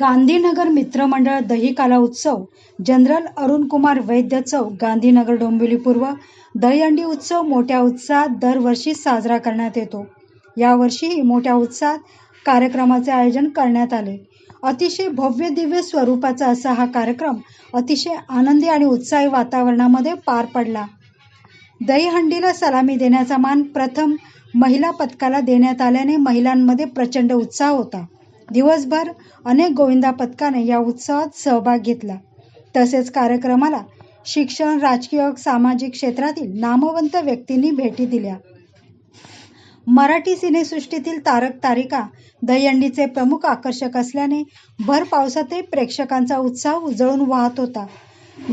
गांधीनगर मित्रमंडळ दही काला उत्सव जनरल अरुणकुमार वैद्य चौक गांधीनगर डोंबिवली पूर्व दहीहंडी उत्सव मोठ्या उत्साहात दरवर्षी साजरा करण्यात येतो. यावर्षीही मोठ्या उत्साहात कार्यक्रमाचे आयोजन करण्यात आले. अतिशय भव्य दिव्य स्वरूपाचा असा हा कार्यक्रम अतिशय आनंदी आणि उत्साही वातावरणामध्ये पार पडला. दहीहंडीला सलामी देण्याचा मान प्रथम महिला पथकाला देण्यात आल्याने महिलांमध्ये प्रचंड उत्साह होता. दिवसभर अनेक गोविंदा पथकाने या उत्सवात सहभाग घेतला. तसेच कार्यक्रमाला शिक्षण राजकीय सामाजिक क्षेत्रातील नामवंत व्यक्तींनी भेटी दिल्या. मराठी सिनेसृष्टीतील तारक तारिका दहीहंडीचे प्रमुख आकर्षक असल्याने भर पावसातही प्रेक्षकांचा उत्साह उजळून वाहत होता.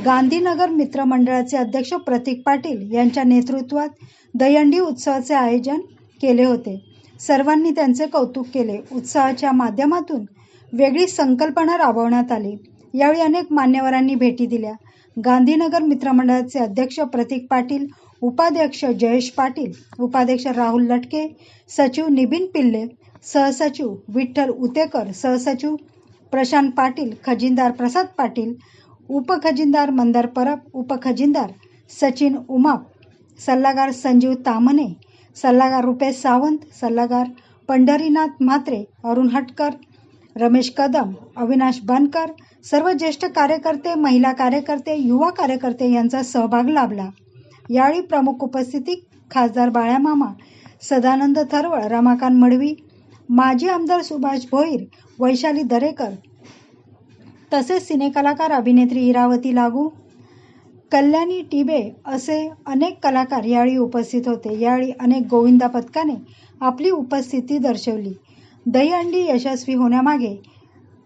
गांधीनगर मित्रमंडळाचे अध्यक्ष प्रतीक पाटील यांच्या नेतृत्वात दहीहंडी उत्सवाचे आयोजन केले होते. सर्वांनी त्यांचे कौतुक केले. उत्साहाच्या माध्यमातून वेगळी संकल्पना राबवण्यात आली. यावेळी अनेक मान्यवरांनी भेटी दिल्या. गांधीनगर मित्रमंडळाचे अध्यक्ष प्रतीक पाटील उपाध्यक्ष जयेश पाटील उपाध्यक्ष राहुल लटके सचिव निबिन पिल्ले सहसचिव विठ्ठल उतेकर सहसचिव प्रशांत पाटील खजिनदार प्रसाद पाटील उपखजिनदार मंदार परब उपखजिनदार सचिन उमाप सल्लागार संजीव तामने सल्लागार रुपेश सावंत सल्लागार पंढरीनाथ म्हात्रे अरुण हटकर रमेश कदम अविनाश बनकर सर्व ज्येष्ठ कार्यकर्ते महिला कार्यकर्ते युवा कार्यकर्ते यांचा सहभाग लाभला. यावेळी प्रमुख उपस्थिती खासदार बाळ्यामामा सदानंद थरवळ रमाकांत मडवी माजी आमदार सुभाष भोईर वैशाली दरेकर. तसेच सिनेकलाकार अभिनेत्री इरावती लागू कल्याणी टिबे असे अनेक कलाकार यावेळी उपस्थित होते. यावेळी अनेक गोविंदा पथकाने आपली उपस्थिती दर्शवली. दहीहंडी यशस्वी होण्यामागे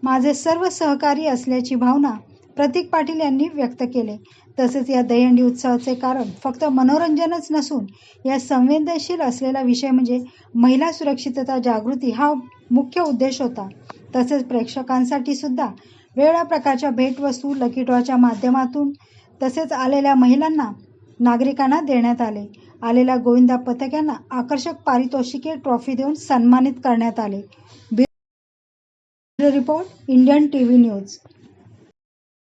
माझे सर्व सहकारी असल्याची भावना प्रतीक पाटील यांनी व्यक्त केले. तसेच या दहीहंडी उत्सवाचे कारण फक्त मनोरंजनच नसून या संवेदनशील असलेला विषय म्हणजे महिला सुरक्षितता जागृती हा मुख्य उद्देश होता. तसेच प्रेक्षकांसाठी सुद्धा वेगळ्या प्रकारच्या भेटवस्तू लकीड्रॉच्या माध्यमातून तसेच आलेल्या महिलांना नागरिकांना देण्यात आले. आलेल्या गोविंदा पथकांना आकर्षक पारितोषिके ट्रॉफी देऊन सन्मानित करण्यात आले. Report Indian T V news.